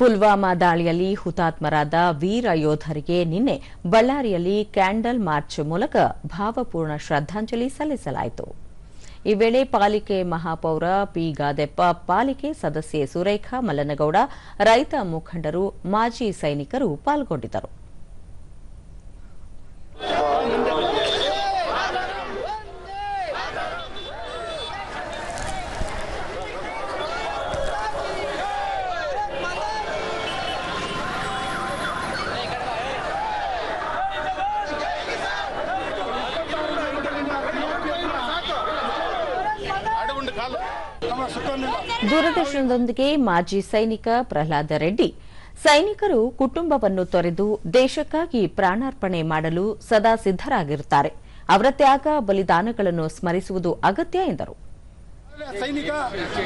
ಪುಲ್ವಾಮಾ ದಾಳಿಯಲ್ಲಿ ಹುತಾತ್ಮರಾದ ವೀರ ಯೋಧರಿಗೆ ನಿನ್ನೆ ಬಳ್ಳಾರಿಯಲ್ಲಿ ಕ್ಯಾಂಡಲ್ ಮಾರ್ಚ್ ಮೂಲಕ ಭಾವಪೂರ್ಣ ಶ್ರದ್ಧಾಂಜಲಿ ಸಲ್ಲಿಸಲಾಯಿತು. ಈ ವೇಳೆ ಪಾಲಿಕೆ ಮಹಾಪೌರ ಪಿ. ಗಾದೆಪ್ಪ, ಪಾಲಿಕೆ ಸದಸ್ಯೆ ಸುರೇಖಾ ಮಲ್ಲನಗೌಡ, ರೈತ ಮುಖಂಡರು, ಮಾಜಿ ಸೈನಿಕರು ಪಾಲ್ಗೊಂಡಿದ್ದರು. ದೂರದರ್ಶನದೊಂದಿಗೆ ಮಾಜಿ ಸೈನಿಕ ಪ್ರಹ್ಲಾದ ರೆಡ್ಡಿ. ಸೈನಿಕರು ಕುಟುಂಬವನ್ನು ತೊರೆದು ದೇಶಕ್ಕಾಗಿ ಪ್ರಾಣಾರ್ಪಣೆ ಮಾಡಲು ಸದಾ ಸಿದ್ದರಾಗಿರುತ್ತಾರೆ ಅವರ ತ್ಯಾಗ, ಬಲಿದಾನಗಳನ್ನು ಸ್ಮರಿಸುವುದು ಅಗತ್ಯ ಎಂದರು. ಸೈನಿಕ,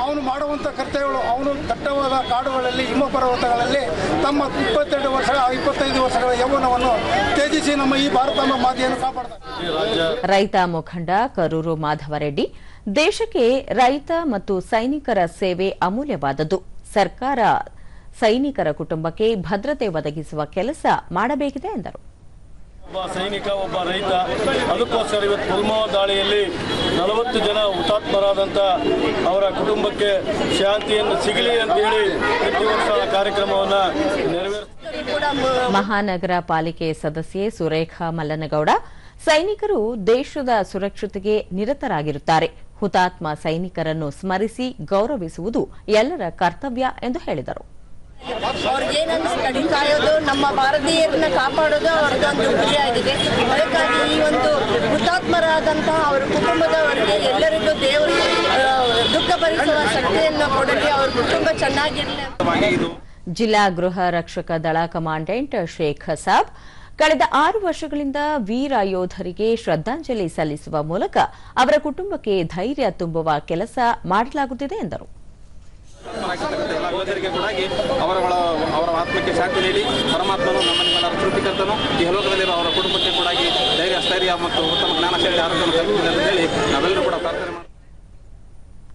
ಅವನು ಮಾಡುವಂತ ಕರ್ತವ್ಯಗಳು, ಅವನು ದಟ್ಟವಾದ ಕಾಡುಗಳಲ್ಲಿ ಹಿಮ ಪರ್ವತಗಳಲ್ಲಿ ತಮ್ಮ ಇಪ್ಪತ್ತೆರಡು ವರ್ಷ ಇಪ್ಪತ್ತೈದು ವರ್ಷಗಳ ಯೌವನವನ್ನು ತ್ಯಜಿಸಿ ನಮ್ಮ ಈ ಭಾರತ ಮಾತೆಯನ್ನು ಕಾಪಾಡ್ತಾರೆ. ರೈತ ಮುಖಂಡ ಕರೂರು ಮಾಧವರೆಡ್ಡಿ, ದೇಶಕ್ಕೆ ರೈತ ಮತ್ತು ಸೈನಿಕರ ಸೇವೆ ಅಮೂಲ್ಯವಾದದ್ದು. ಸರ್ಕಾರ ಸೈನಿಕರ ಕುಟುಂಬಕ್ಕೆ ಭದ್ರತೆ ಒದಗಿಸುವ ಕೆಲಸ ಮಾಡಬೇಕಿದೆ ಎಂದರು. ಒಬ್ಬ ಸೈನಿಕ, ಒಬ್ಬ ರೈತ. ಅದಕ್ಕೋಸ್ಕರ ಇವತ್ತು ಪುಲ್ವಾಮಾ ದಾಳಿಯಲ್ಲಿ ನಲವತ್ತು ಜನ ಹುತಾತ್ಮರಾದಂಥ ಅವರ ಕುಟುಂಬಕ್ಕೆ ಶಾಂತಿಯನ್ನು ಸಿಗಲಿ ವರ್ಷ ಆ ಕಾರ್ಯಕ್ರಮವನ್ನು ನೆರವೇರಿಸ ಮಹಾನಗರ ಪಾಲಿಕೆ ಸದಸ್ಯೆ ಸುರೇಖಾ ಮಲ್ಲನಗೌಡ, ಸೈನಿಕರು ದೇಶದ ಸುರಕ್ಷತೆಗೆ ನಿರತರಾಗಿರುತ್ತಾರೆ. ಹುತಾತ್ಮ ಸೈನಿಕರನ್ನು ಸ್ಮರಿಸಿ ಗೌರವಿಸುವುದು ಎಲ್ಲರ ಕರ್ತವ್ಯ ಎಂದು ಹೇಳಿದರು. ಅವ್ರಿಗೇನು ಅನಿಸ್ತು ಕಾಯೋದು, ನಮ್ಮ ಭಾರತೀಯರನ್ನ ಕಾಪಾಡೋದು ಅವ್ರದ್ದೊಂದು ಗುರಿ ಆಗಿದೆ. ಅದಕ್ಕಾಗಿ ಈ ಒಂದು ಹುತಾತ್ಮರಾದಂತಹ ಅವರ ಕುಟುಂಬದವರಿಗೆ ಎಲ್ಲರಿಗೂ ದೇವರು ದುಃಖ ಭರಿಸುವ ಶಕ್ತಿಯನ್ನು ಕೊಡಲಿ. ಅವ್ರ ಕುಟುಂಬ ಚೆನ್ನಾಗಿರಲಿ ಜಿಲ್ಲಾ ಗೃಹ ರಕ್ಷಕ ದಳ ಕಮಾಂಡೆಂಟ್ ಶೇಖ್ ಹಸಾಬ್, ಕಳೆದ ಆರು ವರ್ಷಗಳಿಂದ ವೀರ ಯೋಧರಿಗೆ ಶ್ರದ್ಧಾಂಜಲಿ ಸಲ್ಲಿಸುವ ಮೂಲಕ ಅವರ ಕುಟುಂಬಕ್ಕೆ ಧೈರ್ಯ ತುಂಬುವ ಕೆಲಸ ಮಾಡಲಾಗುತ್ತಿದೆ ಎಂದರು. ಎಲ್ಲ ಯೋಧರಿಗೆ ಕೂಡ ಅವರ ಅವರ ಆತ್ಮಕ್ಕೆ ಶಾಂತಿ ನೀಡಿ ಪರಮಾತ್ಮನು ನಮ್ಮ ನಿಮ್ಮೆಲ್ಲರ ತೃಪ್ತಿಕರ್ತನು ಈ ಲೋಕದಲ್ಲಿರುವ ಅವರ ಕುಟುಂಬಕ್ಕೆ ಕೂಡ ಧೈರ್ಯ, ಸ್ಥೈರ್ಯ ಮತ್ತು ಉತ್ತಮ ಜ್ಞಾನಶೈಲಿ ಆರೋಗ್ಯವನ್ನು ಕಲ್ಪಿಸಿದೆ ಅಂತ ಹೇಳಿ ನಾವೆಲ್ಲರೂ ಕೂಡ ಪ್ರಾರ್ಥನೆ ಮಾಡ್ತೀವಿ